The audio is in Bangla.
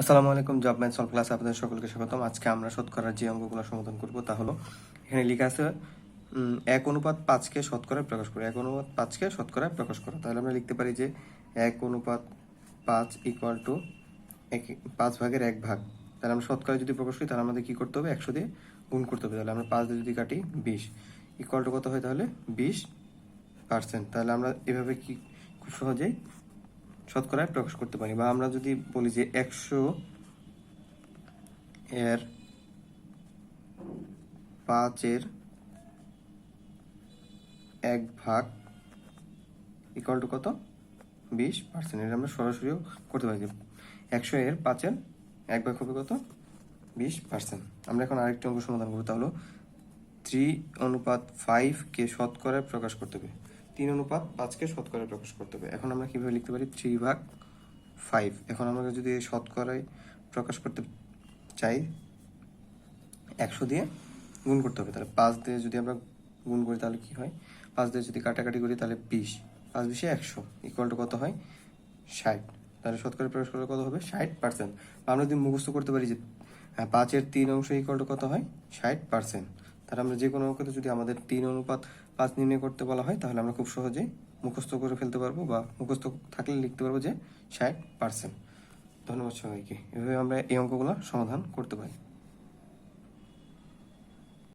আসসালামু আলাইকুম জব ম্যান সলভ ক্লাস আপনাদের সকলকে স্বাগতম। আজকে আমরা শতকরার যে অঙ্কগুলো সমাধান করব তা হলো, এখানে লেখা আছে এক অনুপাত পাঁচকে শতকরায় প্রকাশ করো। এক অনুপাত পাঁচকে শতকরায় প্রকাশ করো। তাহলে আমরা লিখতে পারি যে, এক অনুপাত পাঁচ ইকুয়াল টু এক, পাঁচ ভাগের এক ভাগ। তাহলে আমরা শতকরা যদি প্রকাশ করি, তাহলে আমাদের কি করতে হবে? একশো দিয়ে গুণ করতে হবে। তাহলে আমরা পাঁচ দিয়ে যদি কাটি, বিশ। ইকুয়াল টু কত হয় তাহলে? বিশ পার্সেন্ট তাহলে আমরা এভাবে কি, খুব সহজেই শতকরায় প্রকাশ করতে পারি বা আমরা যদি বলি যে একশো এর পাঁচের এক ভাগ ইকুয়াল টু কত? বিশ পার্সেন্ট এটা আমরা সরাসরিও করতে পারি একশো এর পাঁচের এক ভাগ হবে কত? বিশ পার্সেন্ট আমরা এখন আরেকটি অঙ্ক সমাধান করব, তাহলে থ্রি অনুপাত ফাইভকে শতকরায় প্রকাশ করতে হবে। তিন অনুপাত পাঁচকে শতকরায় প্রকাশ করতে হবে। এখন আমরা কীভাবে লিখতে পারি? থ্রি ভাগ ফাইভ। এখন আমরা যদি শতকরায় প্রকাশ করতে চাই একশো দিয়ে গুণ করতে হবে। তাহলে পাঁচ দিয়ে যদি আমরা গুণ করি তাহলে কি হয়? পাঁচ দিয়ে যদি কাটাকাটি করি তাহলে বিশ। পাঁচ বিশে একশো। ইকুয়াল টু কত হয়? ষাট। তাহলে শতকরা প্রকাশ করলে কত হবে? ষাট পার্সেন্ট আমরা যদি মুখস্থ করতে পারি যে হ্যাঁ, পাঁচের তিন অংশ ইকুয়াল টু কত হয়? ষাট পার্সেন্ট তাহলে আমরা যে কোনো অঙ্কতে যদি আমাদের তিন অনুপাত পাঁচ নির্ণয় করতে বলা হয়, তাহলে আমরা খুব সহজেই মুখস্থ করে ফেলতে পারব বা মুখস্থ থাকলে লিখতে পারব যে ষাট পার্সেন্ট ধন্যবাদ সবাইকে। এভাবে আমরা এই অঙ্কগুলো সমাধান করতে পারি।